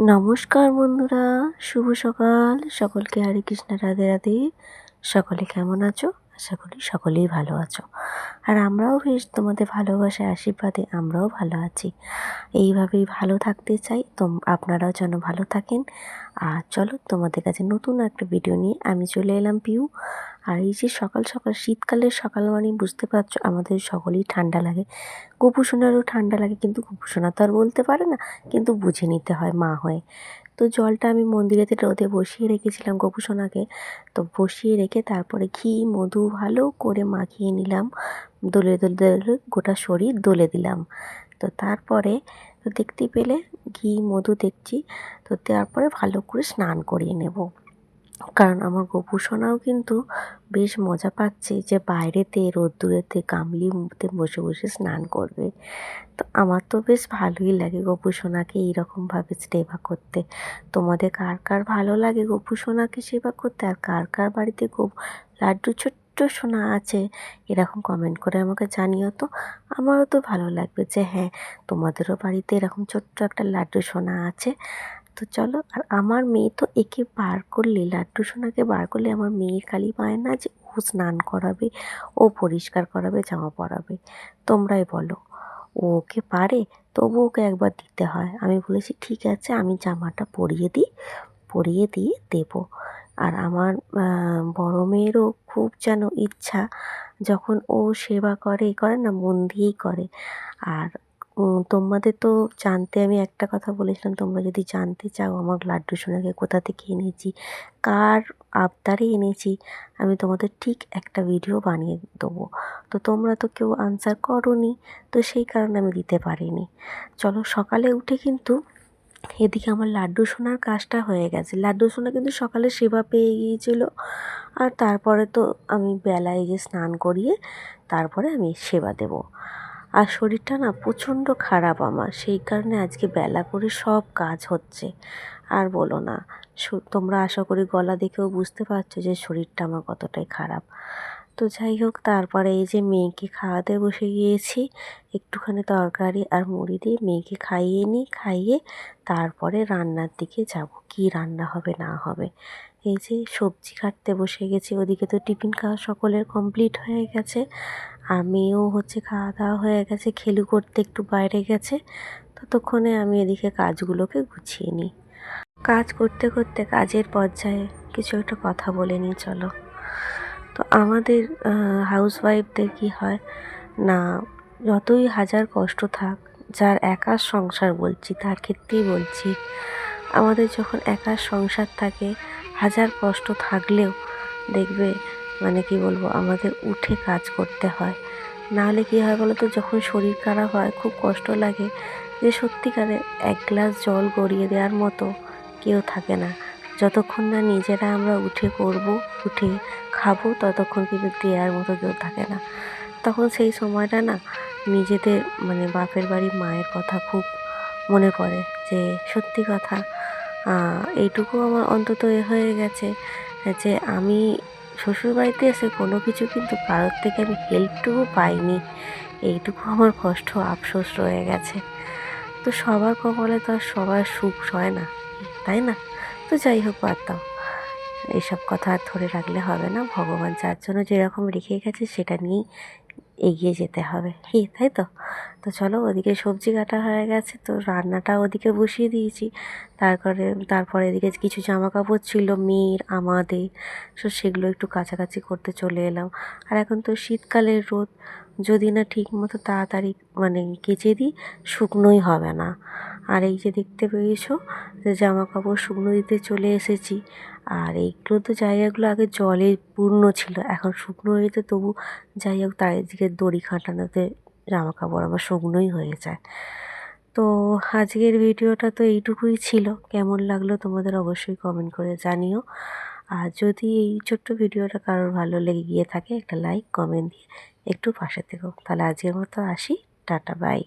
নমস্কার বন্ধুরা, শুভ সকাল। সকলকে হরে কৃষ্ণ, রাধে রাধে। সকলে কেমন আছো? আশা করি সকলেই ভালো আছো। আর আমরাও বেশ তোমাদের ভালোবাসায়, আশীর্বাদে আমরাও ভালো আছি। এইভাবেই ভালো থাকতে চাই। তোম, আপনারাও যেন ভালো থাকেন। আর চলো তোমাদের কাছে নতুন একটা ভিডিও নিয়ে আমি চলে এলাম পিউ। আর এই যে সকাল সকাল, শীতকালের সকাল মানে বুঝতে পারছ আমাদের সকলেই ঠান্ডা লাগে। গোপুসোনারও ঠান্ডা লাগে কিন্তু গোপুসোনা তো আর বলতে পারে না, কিন্তু বুঝে নিতে হয় মা হয়ে। তো জলটা আমি মন্দিরেতে রোদে বসিয়ে রেখেছিলাম গোপুসোনাকে। তো বসিয়ে রেখে তারপরে ঘি, মধু ভালো করে মাখিয়ে নিলাম। দোলে দোলে দোলে গোটা শরীর দোলে দিলাম। তো তারপরে তো দেখতে পেলে ঘি, মধু দেখছি। তো তারপরে ভালো করে স্নান করিয়ে নেব। কারণ আমার গোপুসোনাও কিন্তু বেশ মজা পাচ্ছে যে বাইরেতে, রোদ্দুরেতে গামলিতে বসে বসে স্নান করবে। তো আমার তো বেশ ভালোই লাগে গোপুসোনাকে এইরকমভাবে সেবা করতে। তোমাদের কার কার ভালো লাগে গোপুসোনাকে সেবা করতে? আর কার কার বাড়িতে গোপ লাড্ডু, ছোট্ট সোনা আছে? এরকম কমেন্ট করে আমাকে জানিও তো। আমারও তো ভালো লাগবে যে হ্যাঁ তোমাদেরও বাড়িতে এরকম ছোট্ট একটা লাড্ডু সোনা আছে। তো চলো, আর আমার মেয়ে তো একে বার করলে, লাড্ডু সোনাকে বার করলে আমার মেয়ে খালি পায় না যে ও স্নান করাবে, ও পরিষ্কার করাবে, জামা পরাবে। তোমরাই বলো, ও ওকে পারে? তবু ওকে একবার দিতে হয়। আমি বলেছি, ঠিক আছে, আমি জামাটা পরিয়ে দিই, পরিয়ে দিয়ে দেবো। আর আমার বড় মেয়েরও খুব যেন ইচ্ছা, যখন ও সেবা করে করে না, মন দিয়েই করে। আর তোমাদের তো জানতে আমি একটা কথা বলেছিলাম, তোমরা যদি জানতে চাও আমার লাড্ডু সোনাকে কোথা থেকে এনেছি, কার আবদারে এনেছি, আমি তোমাদের ঠিক একটা ভিডিও বানিয়ে দেবো। তো তোমরা তো কেউ আনসার করোনি, তো সেই কারণে আমি দিতে পারিনি। চলো সকালে উঠে কিন্তু এদিকে আমার লাড্ডু সোনার কাজটা হয়ে গেছে। লাড্ডু সোনা কিন্তু সকালে সেবা পেয়ে গিয়েছিল, আর তারপরে তো আমি বেলায় যে স্নান করিয়ে তারপরে আমি সেবা দেবো। আর শরীরটা না প্রচণ্ড খারাপ আমার। সেই কারণে আজকে বেলা করে সব কাজ হচ্ছে। আর বলো না তোমরা আশা করি গলা দেখেও বুঝতে পারছ যে শরীরটা আমার কতটাই খারাপ। তো যাই হোক, তারপরে এই যে মেয়েকে খাওয়াতে বসে গিয়েছি, একটুখানি তরকারি আর মুড়ি দিয়ে মেয়েকে খাইয়ে নিই, খাইয়ে তারপরে রান্নার দিকে যাব, কি রান্না হবে না হবে। এই যে সবজি কাটতে বসে গেছি, ওদিকে তো টিফিন খাওয়া সকলের কমপ্লিট হয়ে গেছে। আর মেয়েও হচ্ছে খাওয়া দাওয়া হয়ে গেছে, খেলু করতে একটু বাইরে গেছে। ততক্ষণে আমি এদিকে কাজগুলোকে গুছিয়ে নিই। কাজ করতে করতে কাজের পর্যায়ে কিছু একটা কথা বলে নিই, চলো। তো আমাদের হাউসওয়াইফদের কী হয়? না, যতই হাজার কষ্ট থাক, যার একার সংসার বলছি, তার ক্ষেত্রেই বলছি, আমাদের যখন একার সংসার থাকে, হাজার কষ্ট থাকলেও দেখবে মানে কি বলব, আমাদের উঠে কাজ করতে হয়। নাহলে কী হয় বলো তো যখন শরীর খারাপ হয়, খুব কষ্ট লাগে যে সত্যিকারে এক গ্লাস জল গড়িয়ে দেওয়ার মতো কেউ থাকে না। যতক্ষণ না নিজেরা আমরা উঠে করব উঠে খাব, ততক্ষণ কিন্তু দেওয়ার মতো কেউ থাকে না। তখন সেই সময়টা না নিজেদের মানে বাপের বাড়ি মায়ের কথা খুব মনে পড়ে যে, সত্যি কথা এইটুকু আমার অন্তত এ হয়ে গেছে যে, আমি শ্বশুরবাড়িতে এসে কোনো কিছু কিন্তু কারোর থেকে আমি হেল্পটুকু পাইনি। এইটুকু আমার কষ্ট, আফসোস রয়ে গেছে। তো সবার কপালে তো আর সবার সুখ হয় না, তাই না? তো যাই হোক, বাদ দাও। এইসব কথা আর ধরে রাখলে হবে না। ভগবান যার জন্য যেরকম রেখে গেছে, সেটা নিয়েই এগিয়ে যেতে হবে। হি তাই তো? তো চলো ওদিকে সবজি কাটা হয়ে গেছে, তো রান্নাটা ওদিকে বসিয়ে দিয়েছি। তারপরে তারপরে এদিকে কিছু জামা কাপড় ছিল, মেয়ের, আমাদের। সো সেগুলো একটু কাছাকাছি করতে চলে এলাম। আর এখন তো শীতকালের রোদ, যদি না ঠিক মতো তাড়াতাড়ি মানে কেচে দিই, শুকনোই হবে না। আর এই যে দেখতে পেয়েছ, যে জামা কাপড় শুকনো দিতে চলে এসেছি। আর এইগুলো তো জায়গাগুলো আগে জলে পূর্ণ ছিল, এখন শুকনো হয়েছে তবু যাই হোক তার দিকে দড়ি খাটানোতে জামা কাপড় আমার শুকনোই হয়ে যায়। তো আজকের ভিডিওটা তো এইটুকুই ছিল, কেমন লাগল তোমাদের অবশ্যই কমেন্ট করে জানিও। আর যদি এই ছোট্ট ভিডিওটা কারোর ভালো লেগে গিয়ে থাকে একটা লাইক কমেন্ট দিয়ে একটু পাশে থেকো। তাহলে আজকের মতো আসি, টাটা বাই